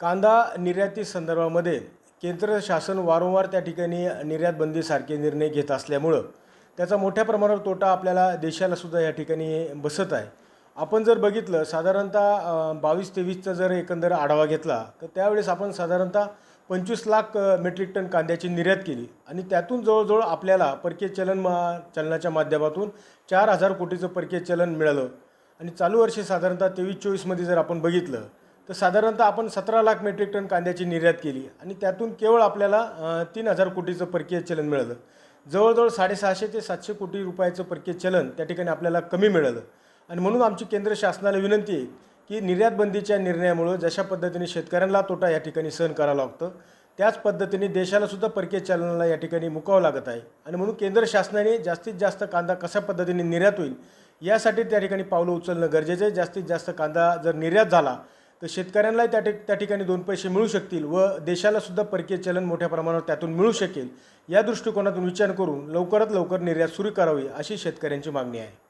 कांदा निर्याती संदर्भामध्ये केंद्र शासन वारंवार त्या ठिकाणी निर्यात बंदीसारखे निर्णय घेत असल्यामुळं त्याचा मोठ्या प्रमाणावर तोटा आपल्याला देशाला सुद्धा या ठिकाणी बसत आहे. आपण जर बघितलं साधारणतः बावीस तेवीसचा जर एकंदर आढावा घेतला तर त्यावेळेस आपण साधारणतः पंचवीस लाख मेट्रिक टन कांद्याची निर्यात केली आणि त्यातून जवळजवळ आपल्याला परकीय चलन मा चलनाच्या माध्यमातून चार हजार कोटीचं परकीय चलन मिळालं. आणि चालू वर्षी साधारणतः तेवीस चोवीसमध्ये जर आपण बघितलं तर साधारणतः आपण सतरा लाख मेट्रिक टन कांद्याची निर्यात केली आणि त्यातून केवळ आपल्याला तीन हजार कोटीचं परकीय चलन मिळालं. जवळजवळ साडेसहाशे ते सातशे कोटी रुपयाचं परकीय चलन त्या ठिकाणी आपल्याला कमी मिळालं. आणि म्हणून आमची केंद्र शासनाला विनंती आहे की निर्यात बंदीच्या निर्णयामुळं जशा पद्धतीने शेतकऱ्यांना तोटा या ठिकाणी सहन करावा लागतं त्याच पद्धतीने देशाला सुद्धा परकीय चलनाला या ठिकाणी मुकावं लागत आहे. आणि म्हणून केंद्र शासनाने जास्तीत जास्त कांदा कशा पद्धतीने निर्यात होईल यासाठी त्या ठिकाणी पावलं उचलणं गरजेचं आहे. जास्तीत जास्त कांदा जर निर्यात झाला तर शेतकऱ्यांनाही त्या ठिक त्या ठिकाणी दोन पैसे मिळू शकतील व देशाला सुद्धा परकीय चलन मोठ्या प्रमाणावर त्यातून मिळू शकेल. या दृष्टिकोनातून विचार करून लवकरात लवकर निर्यात सुरू करावी अशी शेतकऱ्यांची मागणी आहे.